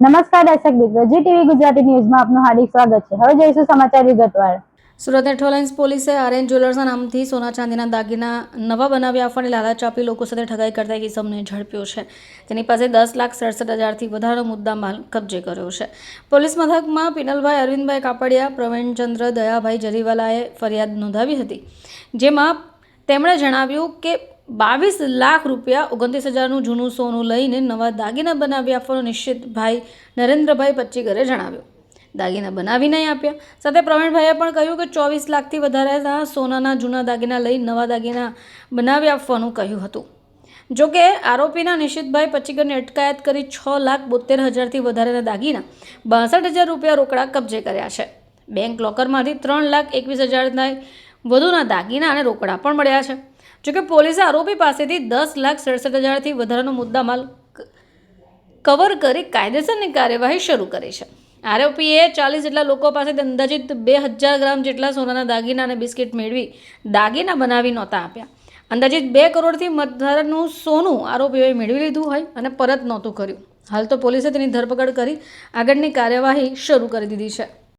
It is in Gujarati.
નમસ્કાર દર્શક મિત્રો, જી ટીવી ગુજરાતી ન્યૂઝમાં આપનું હાર્દિક સ્વાગત છે. હવે જોઈશું સમાચાર વિગતવાર. સુરત મેટ્રોલાઇન્સ પોલીસે આર્યન જ્વેલર્સના નામથી સોના ચાંદીના દાગીના નવા બનાવી આપવાની લાલચ આપી લોકો સાથે ઠગાઈ કરતા એક ઇસમને ઝડપ્યો છે. તેની પાસે દસ લાખ સડસઠ હજારથી વધારાનો મુદ્દા માલ કબજે કર્યો છે. પોલીસ મથકમાં પિનલભાઈ અરવિંદભાઈ કાપડિયા, પ્રવીણચંદ્ર દયાભાઈ જરીવાલાએ ફરિયાદ નોંધાવી હતી, જેમાં તેમણે જણાવ્યું કે બાવીસ લાખ રૂપિયા ઓગણત્રીસ હજારનું જૂનું સોનું લઈને નવા દાગીના બનાવી આપવાનું નિશ્ચિતભાઈ નરેન્દ્રભાઈ પચ્ચીગરે જણાવ્યું. દાગીના બનાવી નહીં આપ્યા. સાથે પ્રવીણભાઈએ પણ કહ્યું કે ચોવીસ લાખથી વધારેના સોનાના જૂના દાગીના લઈ નવા દાગીના બનાવી આપવાનું કહ્યું હતું. જો કે આરોપીના નિશિતભાઈ પચીગરની અટકાયત કરી છ લાખ બોતેર હજારથી વધારેના દાગીના બાસઠ હજાર રૂપિયા રોકડા કબજે કર્યા છે. બેંક લોકરમાંથી ત્રણ લાખ એકવીસ હજારના વધુના દાગીના અને રોકડા પણ મળ્યા છે. જોકે પોલીસે આરોપી પાસેથી દસ લાખ સડસઠ હજારથી વધારાનો મુદ્દામાલ કવર કરી કાયદેસરની કાર્યવાહી શરૂ કરી છે. આરોપીએ ચાલીસ જેટલા લોકો પાસેથી અંદાજિત બે હજાર ગ્રામ જેટલા સોનાના દાગીના અને બિસ્કિટ મેળવી દાગીના બનાવી નહોતા આપ્યા. અંદાજિત બે કરોડથી વધારાનું સોનું આરોપીઓએ મેળવી લીધું હોય અને પરત નહોતું કર્યું. હાલ તો પોલીસે તેની ધરપકડ કરી આગળની કાર્યવાહી શરૂ કરી દીધી છે.